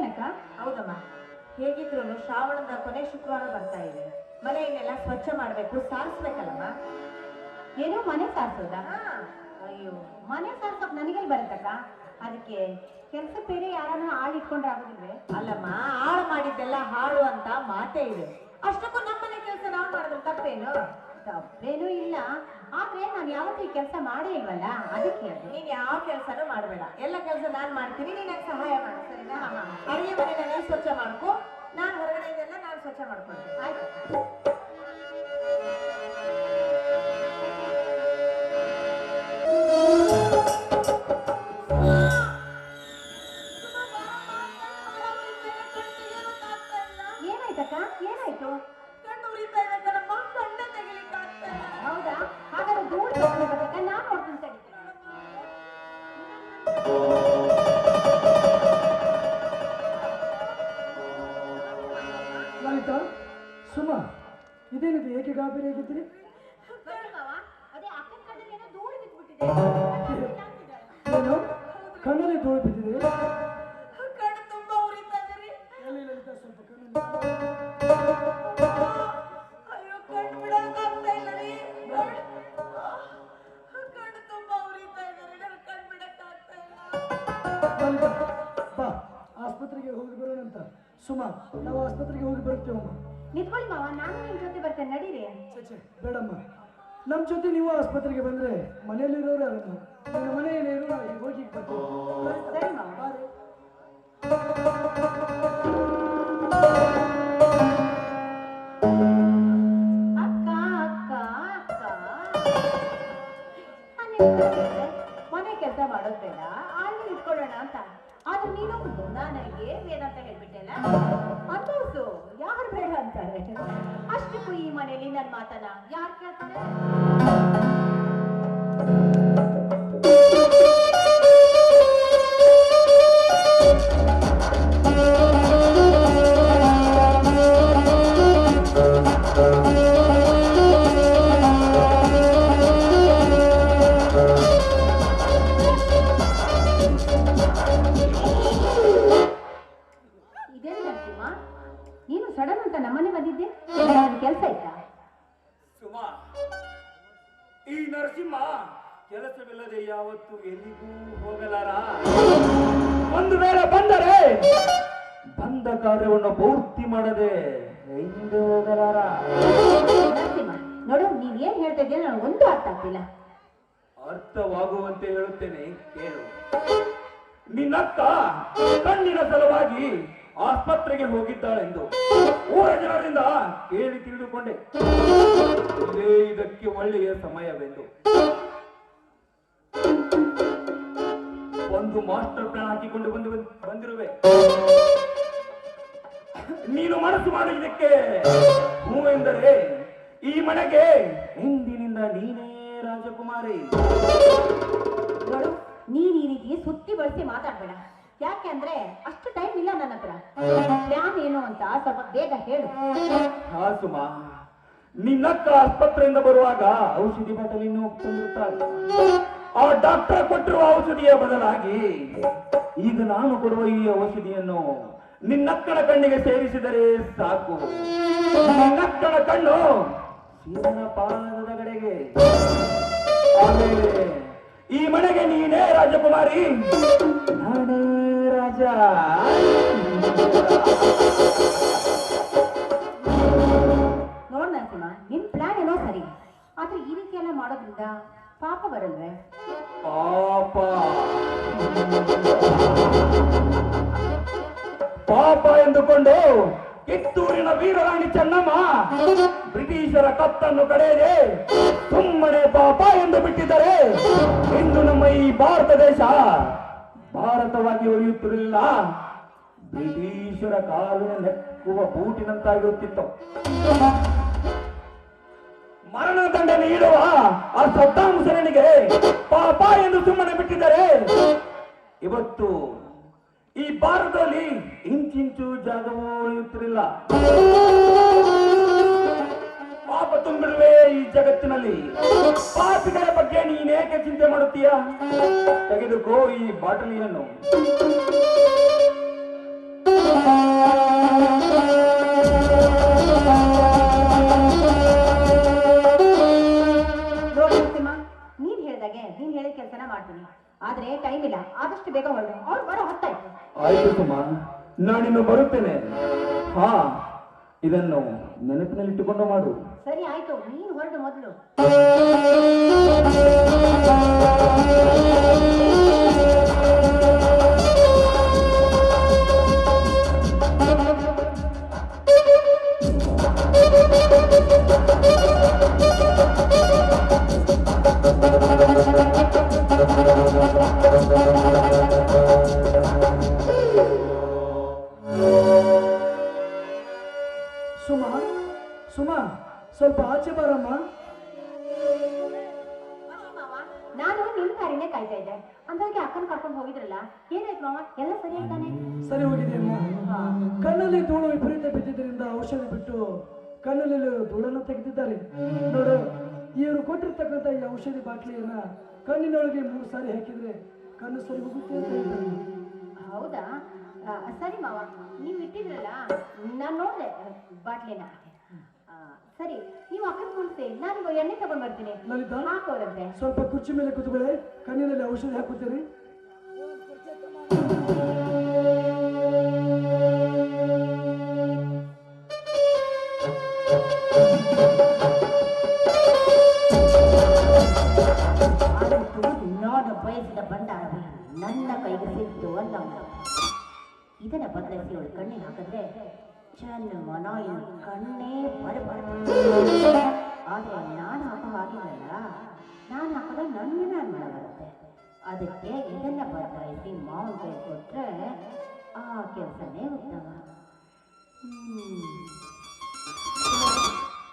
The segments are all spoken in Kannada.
ಏನಕ್ಕ ಹೌದಮ್ಮ. ಹೇಗಿದ್ರು ಶ್ರಾವಣದ ಕೊನೆ ಶುಕ್ರವಾರ ಬರ್ತಾ ಇದೆ. ಮನೆಯನ್ನೆಲ್ಲ ಸ್ವಚ್ಛ ಮಾಡ್ಬೇಕು ಸಾರಿಸ್ಬೇಕಲ್ಲಮ್ಮ? ಏನೋ ಮನೆ ಸಾರಿಸೋದ? ಅಯ್ಯೋ ಮನೆ ಸಾರ್ಸೋಕ್ ನನಗೆ ಬರುತ್ತಕ್ಕ? ಅದಕ್ಕೆ ಕೆಲಸ ಬೇರೆ ಯಾರನ್ನ ಆಳ್ ಇಟ್ಕೊಂಡ್ರೆ ಆಗೋದಿಲ್ವೇ ಅಲ್ಲಮ್ಮ ಹಾಳು ಮಾಡಿದ್ದೆಲ್ಲ ಹಾಳು ಅಂತ ಮಾತೇ ಇದೆ. ಅಷ್ಟಕ್ಕೂ ನಮ್ಮನೆ ಕೆಲಸ ನಾವು ಮಾಡಿದ್ರೆ ತಪ್ಪೇನು? ತಪ್ಪೇನೂ ಇಲ್ಲ. ಆದ್ರೆ ನಾನು ಯಾವತ್ತೂ ಈ ಕೆಲಸ ಮಾಡೇ ಇಲ್ವಲ್ಲ? ಅದಕ್ಕೆ ಅದು. ನೀನ್ ಯಾವ ಕೆಲಸನೂ ಮಾಡಬೇಡ. ಎಲ್ಲ ಕೆಲಸ ನಾನ್ ಮಾಡ್ತೀನಿ ನೀನ್ ನಂಗೆ ಸಹಾಯ ಮಾಡು? ಸರಿನಾ? ಅಡಿಗೆ ಮನೆನ ನೀನ್ ಸ್ವಚ್ಛ ಮಾಡ್ಕೊ ನಾನ್ ಹೊರಗಡೆ ಇದೆಲ್ಲ ನಾನ್ ಸ್ವಚ್ಛ ಮಾಡ್ಕೊಳ್ತೀನಿ. ಆಯ್ತು. ಇದೇನಿದೆ ಏಕೆ ಗಾಬರಿ ಅಕ್ಕನ ಏನೋ ಕಣ್ಣಲ್ಲಿ ಧೂಳು ಬಿದ್ದಿದೆ? ಕಣ್ಣು. ಎಲ್ಲಿ ಲಲಿತಾ? ಸ್ವಲ್ಪ ಬಾ. ಆಸ್ಪತ್ರೆಗೆ ಹೋಗಿ ಬರೋಣ ಅಂತ ಸುಮಾ ನಾವು ಆಸ್ಪತ್ರೆಗೆ ಹೋಗಿ ಬರ್ತೇವಮ್ಮ ನಿಂತ್ಕೊಳ್ಳಿ ಮಾವ ನಾನು ನಿಮ್ ಜೊತೆ ಬರ್ತೇನೆ ನಡೀರಿ. ಚಚೆ ಬೇಡಮ್ಮ. ನಮ್ಮ ಜೊತೆ ನೀವು ಆಸ್ಪತ್ರೆಗೆ ಬಂದ್ರೆ ಮನೆಯಲ್ಲಿರೋರು ಯಾರಮ್ಮ ನಿನ್ನ ಮನೆಯಲ್ಲಿ ಇರೋ ಹೋಗಿ ಬರ್ತೀವಿ ಸರಿ ಮಾವ. ಬಾರೆ. ಅಕ್ಕ ಅಕ್ಕ ಅಕ್ಕ. ನಾನ್. ಮನೆ ಕೆಲಸ ಮಾಡೋದ್ ಬೇಡ. ಆಳ್ನ ಇಟ್ಕೊಳ್ಳೋಣ ಅಂತ. ಆದ್ರೆ ನೀನು ನನಗೆ ಅಂತ ಹೇಳ್ಬಿಟ್ಟೆಲ್ಲ ಅಂತೂ ಯಾರು ಬೇಡ ಅಂತಾರೆ? ಅಷ್ಟಕ್ಕೂ ಈ ಮನೆಯಲ್ಲಿ ನನ್ನ ಮಾತನ್ನ ಯಾರು ಕೇಳ್ತಾರೆ? ಇದೇನು ಕಾರ್ಯವನ್ನು ಪೂರ್ತಿ ಮಾಡದೆ ಹಿಂದೆ ಹೋಗಲಾರ. ನರಸಿಂಹ ನೋಡು ನೀನ್ ಏನ್ ಹೇಳ್ತಾ ನನಗೆ ಒಂದು ಅರ್ಥ ಆಗ್ತಿಲ್ಲ. ಅರ್ಥವಾಗುವಂತೆ ಹೇಳುತ್ತೇನೆ ಕೇಳು. ನಿನ್ನಕ್ಕ ಕಣ್ಣಿನ ಸಲುವಾಗಿ ಆಸ್ಪತ್ರೆಗೆ ಹೋಗಿದ್ದಾಳೆಂದು ಊರ ಜನರಿಂದ ಕೇಳಿ ತಿಳಿದುಕೊಂಡೆ. ಇದೇ ಇದಕ್ಕೆ ಒಳ್ಳೆಯ ಸಮಯವೆಂದು. ಒಂದು ಮಾಸ್ಟರ್ ಪ್ಲಾನ್ ಹಾಕಿಕೊಂಡು ಬಂದ್- ಬಂದಿರುವೆ. ನೀನು ಮನಸ್ಸು ಮಾಡಿದಕ್ಕೆ ಹೂ ಎಂದರೆ ಈ ಮನೆಗೆ ಹಿಂದಿನಿಂದ ನೀನೇ ರಾಜಕುಮಾರಿ. ನೀನ್ ಈ ರೀತಿ ಸುತ್ತಿ ಬಳಸಿ ಮಾತಾಡ್ಬೇಡ. ಯಾಕೆಂದ್ರೆ ಅಷ್ಟು ಟೈಮ್ ಇಲ್ಲ ನನ್ನ ಹತ್ರ. ಪ್ಲಾನ್ ಏನು ಅಂತ ಸ್ವಲ್ಪ ಬೇಗ ಹೇಳು. ಹಾ ಸುಮಾ. ನಿನ್ನಕ್ಕ ಆಸ್ಪತ್ರೆಯಿಂದ ಬರುವಾಗ ಔಷಧಿ ಬಾಟಲಿಯನ್ನು ತಂದಿರುತ್ತಾಳೆ ಆ ಡಾಕ್ಟರ್ ಕೊಟ್ಟಿರುವ ಔಷಧಿಯ ಬದಲಾಗಿ ಈಗ ನಾನು ಕೊಡುವ ಈ ಔಷಧಿಯನ್ನು ನಿನ್ನಕ್ಕನ ಕಣ್ಣಿಗೆ ಸೇರಿಸಿದರೆ ಸಾಕು. ನಿನ್ನಕ್ಕನ ಕಣ್ಣು ಶಿವನ ಪಾದದ ಕಡೆಗೆ. ಆಮೇಲೆ ಈ ಮನೆಗೆ ನೀನೇ ರಾಜಕುಮಾರಿ. ನಾನೇ ರಾಜ. ನೋಡ್ ನರಸಿಂಹ ನಿನ್ ಪ್ಲಾನ್ ಏನೋ ಸರಿ. ಆದ್ರೆ ಈ ರೀತಿ ಎಲ್ಲ ಮಾಡೋದ್ರಿಂದ ಪಾಪ ಬರಲ್ವೇ? ಪಾಪ. ಪಾಪ ಎಂದುಕೊಂಡು ಕಿತ್ತೂರಿನ ವೀರರಾಣಿ ಚೆನ್ನಮ್ಮ ಬ್ರಿಟಿಷರ ಕತ್ತನ್ನು ಕಡೆಯದೆ ಸುಮ್ಮನೆ ಪಾಪ ಎಂದು ಬಿಟ್ಟಿದ್ದಾರೆ. ಇಂದು ನಮ್ಮ ಈ ಭಾರತ ದೇಶ ಭಾರತವಾಗಿ ಉಳಿಯುತ್ತಿರಲಿಲ್ಲ. ಬ್ರಿಟಿಷರ ಕಾಲಿನ ನೆಕ್ಕುವ ಬೂಟಿನಂತಾಗಿರುತ್ತಿತ್ತು. ಮರಣದಂಡ ನೀಡುವ ಆ ಸದ್ದಾಂ ಸರಣಿಗೆ ಪಾಪ ಎಂದು ಸುಮ್ಮನೆ ಬಿಟ್ಟಿದ್ದಾರೆ. ಇವತ್ತು ಈ ಭಾರತದಲ್ಲಿ ಉಳಿಯುತ್ತಿರಲಿಲ್ಲ ಪಾಪ ತುಂಬಿರುವೆ ಈ ಜಗತ್ತಿನಲ್ಲಿ. ಪಾಪಿಗಳ ಬಗ್ಗೆ ನೀನೇಕೆ ಚಿಂತೆ ಮಾಡುತ್ತೀಯ? ತೆಗೆದುಕೋ ಈ ಬಾಟಲಿಯನ್ನು ನೀನ್ ಹೇಳ್ದಾಗೆ ನೀನ್ ಹೇಳಿದ ಕೆಲಸನ ಮಾಡ್ತೀನಿ. ಆದ್ರೆ ಟೈಮ್ ಇಲ್ಲ ಆದಷ್ಟು ಬೇಗ ಹೊರಡು. ಅವ್ರು ಬರೋ ಹೊತ್ತಾಯ್ತು. ಆಯ್ತು ಸುಮ. ನಾನಿನ್ನು ಬರುತ್ತೇನೆ. ಹಾ ಇದನ್ನು ನೆನಪಿನಲ್ಲಿಟ್ಟುಕೊಂಡು ಮಾಡು. ಸರಿ ಆಯ್ತು. ನೀನು ಹೊರಡು ಮೊದಲು. ಎಲ್ಲ ಸರಿ ಆಯ್ತಾನೆ ಸರಿ ಹೋಗಿದೆ ಕಣ್ಣಲ್ಲಿ ಧೂಳು ವಿಪರೀತ ಬಿದ್ದಿದ್ದರಿಂದ ಔಷಧಿ ಬಿಟ್ಟು ಕಣ್ಣಲ್ಲಿ ಧೂಳನ್ನು ತೆಗೆದಿದ್ದಾರೆ. ನೋಡು ಇವರು ಕೊಟ್ಟಿರ್ತಕ್ಕಂಥ ಈ ಔಷಧಿ ಬಾಟ್ಲಿಯನ್ನ ಕಣ್ಣಿನೊಳಗೆ ಮೂರು ಸಾರಿ ಹಾಕಿದ್ರೆ ಕಣ್ಣು ಸರಿ ಹೋಗುತ್ತೆ ಅಂತ ಹೇಳ್ತಾರೆ. ಹೌದಾ? ಸರಿ ಮಾವ. ನೀವು ಇಟ್ಟಿದ್ರಲ್ಲ ನಾನು ನೋಡಿದೆ ಬಾಟ್ಲಿನ ಸರಿ ನೀವು ಅಕ್ಕನ ಕುಳಿಸಿ ನಾನು ಎಣ್ಣೆ ತಗೊಂಡ್ ಬರ್ತೀನಿ. ಹಾಕೋರಂತೆ. ಸ್ವಲ್ಪ ಕುರ್ಚಿ ಮೇಲೆ ಕೂತ್ಕೊಳ್ಳಿ. ಕಣ್ಣಿನಲ್ಲಿ ಔಷಧಿ ಹಾಕುತ್ತೀರಿ. ಬಯಸಿದ ಬಂಡಾರವೇ ನನ್ನ ಕೈಗೆ ಸಿಕ್ತು ಅನ್ನೋಣ ಇದನ್ನ ಬದಲಿಸಿ ಕಣ್ಣಿಗೆ ಹಾಕಿದ್ರೆ ಚನ್ನ ಮನ ಕಣ್ಣೇ ಬರಬಾರ್ದು ಆದರೆ ನಾನು ಹಾಕೋ ಹಾಗಿಲ್ಲಲ್ಲ ನಾನು ಹಾಕಿದ್ರೆ ನನ್ನ ಅನುಮಾನ ಬರುತ್ತೆ ಅದಕ್ಕೆ ಇದನ್ನ ಬದಲಾಯಿಸಿ ಮಾವನ ಕೈ ಕೊಟ್ಟರೆ ಆ ಕೆಲಸನೇ ಉತ್ತಮ.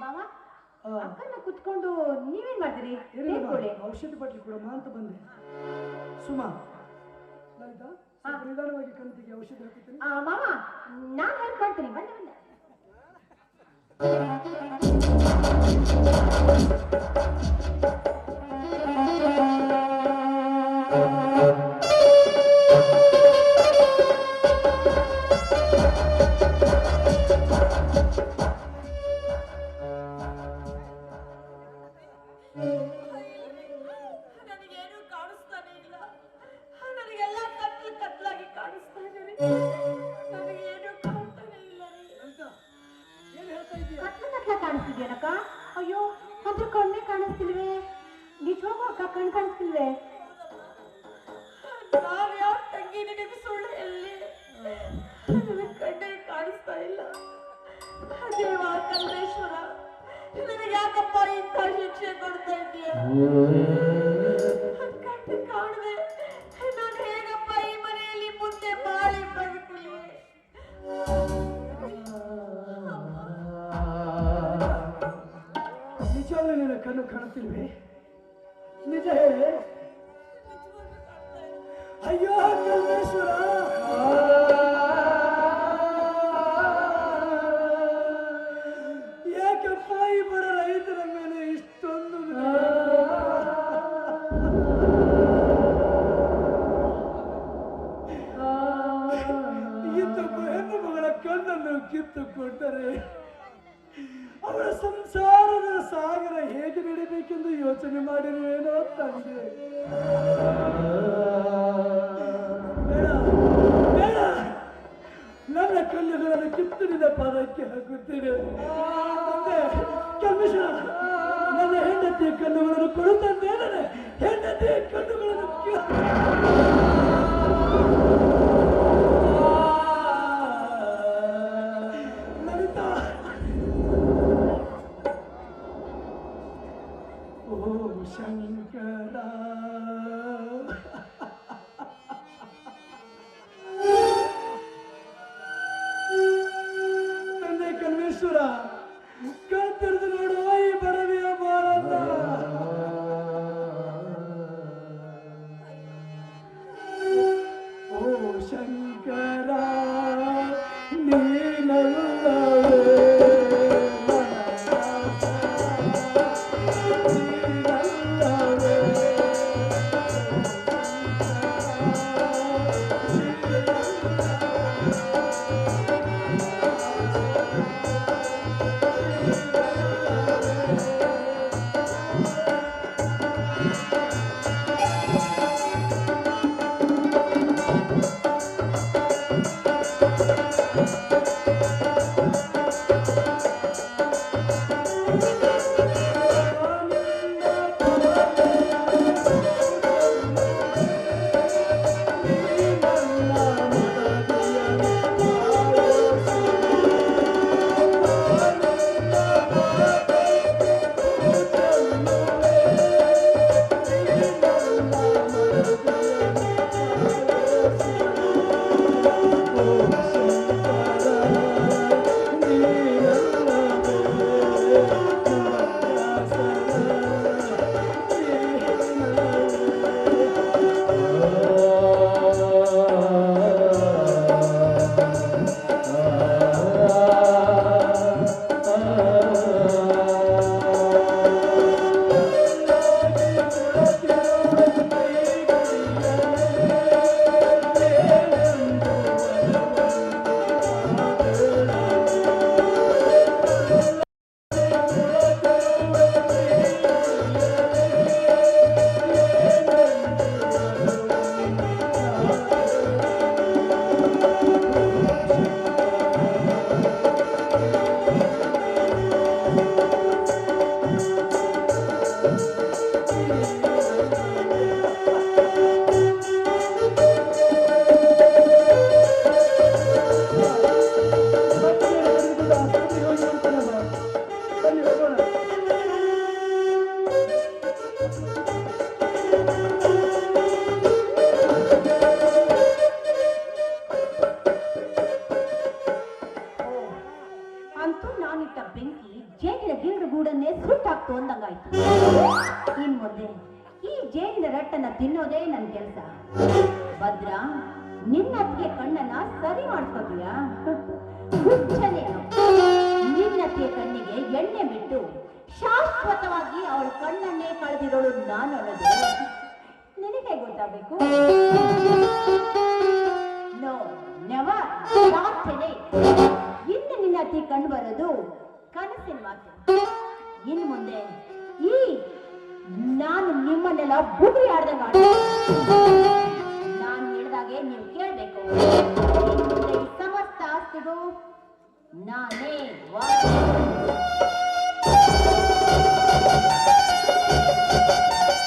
ಮಾವ ಅಕ್ಕನ ಕುತ್ಕೊಂಡು ನೀವೇನ್ ಮಾಡ್ತೀರಿ? ಔಷಧಿ ಬಾಟ್ಲಿ ಕೊಡಮ್ಮ ಅಂತ ಬಂದೆ. ಸುಮಾ ನಿಧಾನವಾಗಿ ಕಂತಿಗೆ ಔಷಧಿ ಹಾಕುತ್ತೀನಿ ಮಾಮ ನಾನು ಹೆಲ್ಪ್ ಮಾಡ್ತೀನಿ ಬನ್ನಿ ಬನ್ನಿ. Mm-hmm. ಕೊಡ್ತಾ ಇದೀಯ ಕಣ್ಣು ಕಾಣದೆ ನಾನು ಹೇಗಪ್ಪ ಈ ಅವಳ ಸಂಸಾರದ ಸಾಗರ ಹೇಗೆ ನಡಿಬೇಕೆಂದು ಯೋಚನೆ ಮಾಡಿರುವೇನೋ ತಂದೆ. ಬೇಡ ನನ್ನ ಕಲ್ಲುಗಳನ್ನು ಕಿತ್ತು ನಿನ್ನ ಪದಕ್ಕೆ ಹಾಕುತ್ತೇನೆ. ನನ್ನ ಹೆಂಡತಿಯ ಕಲ್ಲುಗಳನ್ನು ಕೊಡುತ್ತಂತೆ ಹೆಂಡತಿಯ ಕಣ್ಣುಗಳನ್ನು ಸಾಕಾಯ್ತು ಇನ್ ಮುಂದೆ ಈ ಜೇನಿನ ರಟ್ಟನ್ನ ತಿನ್ನೋದೇ ನನ್ನ ಕೆಲಸ. ಭದ್ರ ನಿನ್ನ ಅತ್ತಿಗೆ ಕಣ್ಣನ್ನ ಸರಿ ಮಾಡ್ಕೋತೀಯಾ ನಿನ್ನ ನಿನ್ನತ್ತಿಗೆ ಕಣ್ಣಿಗೆ ಎಣ್ಣೆ ಬಿಟ್ಟು ಶಾಶ್ವತವಾಗಿ ಅವಳ ಕಣ್ಣನ್ನೇ ಕಳೆದಿರೋಳು ನಾನು ಅನ್ನೋದು ನಿನಗೆ ಗೊತ್ತಾಗಬೇಕು? ನೋ ಇನ್ನು ನಿನ್ನ ಅತಿ ಕಂಡು ಬರೋದು ಕನಸಿನ ಮಾತು ಇನ್ನು ಮುಂದೆ ಈ ನಾನು ನಿಮ್ಮನ್ನೆಲ್ಲ ಬುಗುರಿ ಆಡ್ದಂಗ ನಾನು ಹೇಳಿದಾಗೆ ನೀವು ಕೇಳಬೇಕು. ಸಮಸ್ತ ಆಸ್ತಿಗೂ ನಾನೇ